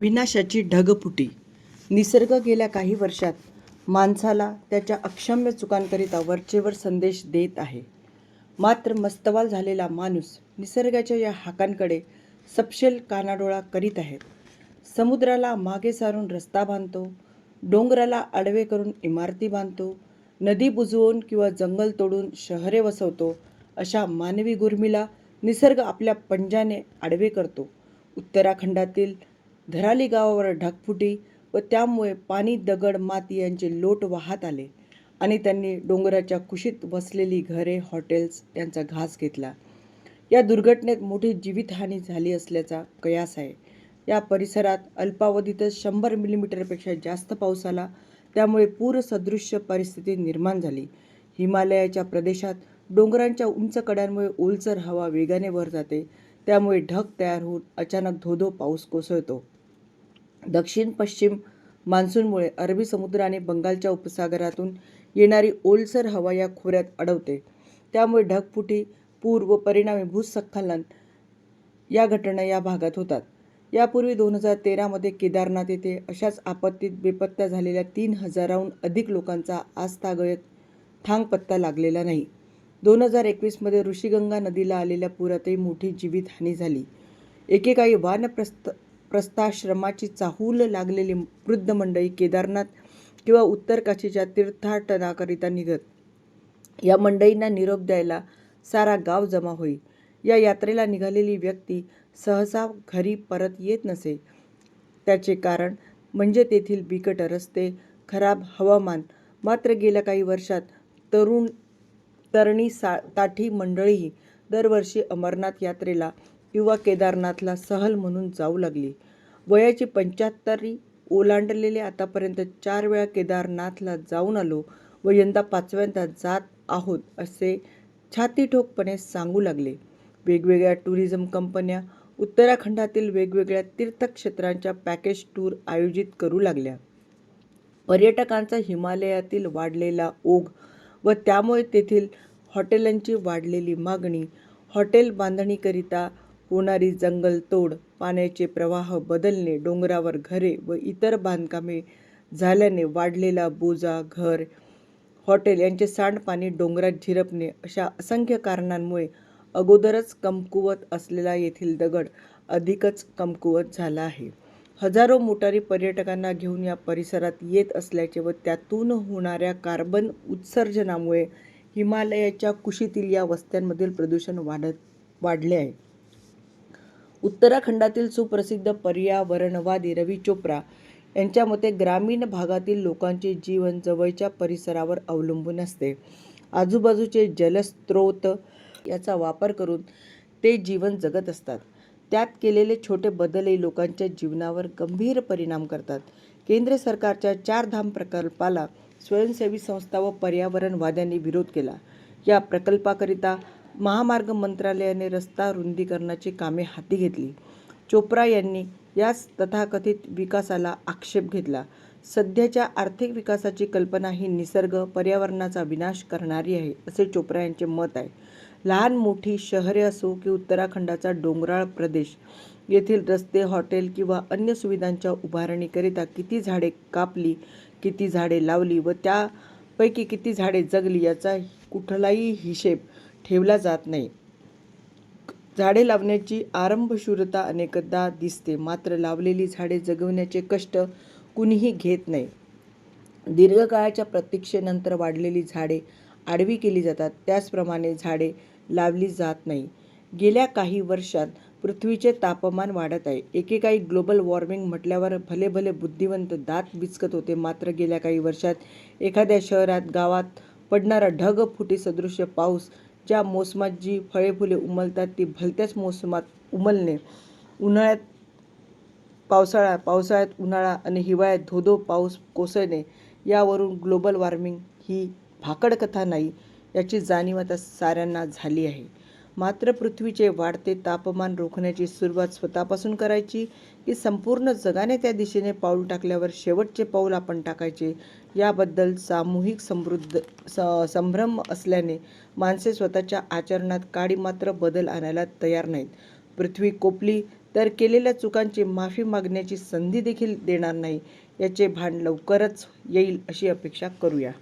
विनाशाची ढगफुटी. निसर्ग गेल्या काही वर्षात माणसाला त्याच्या अक्षम्य चुकांकरिता वरचेवर संदेश देत आहे. मात्र मस्तवाल झालेला माणूस निसर्गाच्या या हाकांकडे सपशेल कानाडोळा करीत आहे. समुद्राला मागे सारून रस्ता बांधतो डोंगराला आडवे करून इमारती बांधतो नदी बुजवून किंवा जंगल तोडून शहरे वसवतो अशा मानवी गुर्मीला निसर्ग आपल्या पंजाने आडवे करतो. उत्तराखंडातील धराली गावावर ढगफुटी व त्यामुळे पाणी दगड माती यांचे लोट वाहत आले आणि त्यांनी डोंगराच्या कुशीत वसलेली घरे हॉटेल्स यांचा घास घेतला. या दुर्घटनेत मोठी जीवितहानी झाली असल्याचा कयास आहे. या परिसरात अल्पावधीतच शंभर मिलीमीटरपेक्षा जास्त पाऊस आला. त्यामुळे पूरसदृश्य परिस्थिती निर्माण झाली. हिमालयाच्या प्रदेशात डोंगरांच्या उंच कड्यांमुळे ओलसर हवा वेगाने वर जाते. त्यामुळे ढग तयार होऊन अचानक धोधो पाऊस कोसळतो. दक्षिण पश्चिम मान्सूनमुळे अरबी समुद्र आणि बंगालच्या उपसागरातून येणारी ओलसर हवा या खोऱ्यात अडवते. त्यामुळे ढगफुटी पूर व परिणामी भूस्खलन या घटना या भागात होतात. यापूर्वी दोन हजार तेरामध्ये केदारनाथ येथे अशाच आपत्तीत बेपत्ता झालेल्या तीन हजाराहून अधिक लोकांचा आजतागयत थांगपत्ता लागलेला नाही. दोन हजार एकवीसमध्ये ऋषिगंगा नदीला आलेल्या पुरातही मोठी जीवितहानी झाली. एकेकाळी वानप्रस्थ प्रस्थाश्रमाची चाहूल लागलेली वृद्ध मंडळी केदारनाथ किंवा उत्तर काशीच्या तीर्थाटनाकरिता निघत. या मंडळींना निरोप द्यायला सारा गाव जमा होई. या यात्रेला निघालेली व्यक्ती सहसा घरी परत येत नसे. त्याचे कारण म्हणजे तेथील बिकट रस्ते खराब हवामान. मात्र गेल्या काही वर्षात तरुण तरणी सा ताठी मंडळीही दरवर्षी अमरनाथ यात्रेला किंवा केदारनाथला सहल म्हणून जाऊ लागली. वयाची पंच्याहत्तरी ओलांडलेले आतापर्यंत चार वेळा केदारनाथला जाऊन आलो व यंदा पाचव्यांदा जात आहोत असे छाती ठोकपणे सांगू लागले. वेगवेगळ्या टुरिझम कंपन्या उत्तराखंडातील वेगवेगळ्या तीर्थक्षेत्रांच्या पॅकेज टूर आयोजित करू लागल्या. पर्यटकांचा हिमालयातील वाढलेला ओघ व त्यामुळे तेथील हॉटेलांची वाढलेली मागणी हॉटेल बांधणीकरिता होणारी जंगलतोड पाण्याचे प्रवाह बदलणे डोंगरावर घरे व इतर बांधकामे झाल्याने वाढलेला बोजा घर हॉटेल यांचे सांडपाणी डोंगरात झिरपणे अशा असंख्य कारणांमुळे अगोदरच कमकुवत असलेला येथील दगड अधिकच कमकुवत झाला आहे. हजारो मोटारी पर्यटकांना घेऊन या परिसरात येत असल्याचे व त्यातून होणाऱ्या कार्बन उत्सर्जनामुळे हिमालयाच्या कुशीतील या वस्त्यांमधील प्रदूषण वाढत वाढले आहे. उत्तराखंडातील सुप्रसिद्ध पर्यावरणवादी रवी चोप्रा यांच्या मते ग्रामीण भागातील लोकांचे जीवन जवळच्या परिसरावर अवलंबून असते. आजूबाजूचे जलस्रोत याचा वापर करून ते जीवन जगत असतात. त्यात केलेले छोटे बदलही लोकांच्या जीवनावर गंभीर परिणाम करतात. केंद्र सरकारच्या चारधाम प्रकल्पाला स्वयंसेवी संस्था व पर्यावरणवाद्यांनी विरोध केला. या प्रकल्पाकरिता महामार्ग मंत्रालयाने रस्ता रुंदीकरणाची कामे हाती घेतली. चोप्रा यांनी याच तथाकथित विकासाला आक्षेप घेतला. सध्याच्या आर्थिक विकासाची कल्पना ही निसर्ग पर्यावरणाचा विनाश करणारी आहे असे चोप्रा यांचे मत आहे. लहान मोठी शहरे असो की उत्तराखंडाचा डोंगराळ प्रदेश येथील रस्ते हॉटेल किंवा अन्य सुविधांच्या उभारणीकरिता किती झाडे कापली किती झाडे लावली व त्यापैकी किती झाडे जगली याचा कुठलाही हिशेब ठेवला जात नाही. झाडे लावण्याची आरंभशूरता अनेकदा दिसते. मात्र लावलेली झाडे जगवण्याचे कष्ट कुणीही घेत नाही. दीर्घकाळाच्या प्रतीक्षेनंतर वाढलेली झाडे आडवी केली जातात. त्याचप्रमाणे झाडे लावली जात नाही. गेल्या काही वर्षात पृथ्वीचे तापमान वाढत आहे. एकेकाळी ग्लोबल वॉर्मिंग म्हटल्यावर भले भले बुद्धिवंत दात बिचकत होते. मात्र गेल्या काही वर्षात एखाद्या शहरात गावात पडणारा ढग फुटी सदृश्य पाऊस ज्या मोसमात जी फळे फुले उमलतात ती भलत्याच मोसमात उमलणे. उन्हाळ्यात पावसाळा पावसाळ्यात उन्हाळा आणि हिवाळ्यात धोधो पाऊस कोसळणे यावरून ग्लोबल वॉर्मिंग ही भाकड कथा नाही याची जाणीव आता साऱ्यांना झाली आहे. मात्र पृथ्वीचे वाढते तापमान रोखण्याची सुरुवात स्वतःपासून करायची की संपूर्ण जगाने त्या दिशेने पाऊल टाकल्यावर शेवटचे पाऊल आपण टाकायचे. याबद्दल सामूहिक समृद्ध स संभ्रम असल्याने माणसे स्वतःच्या आचरणात काळी मात्र बदल आणायला तयार नाहीत. पृथ्वी कोपली तर केलेल्या चुकांची माफी मागण्याची संधी देखील देणार नाही. याचे भान लवकरच येईल अशी अपेक्षा करूया.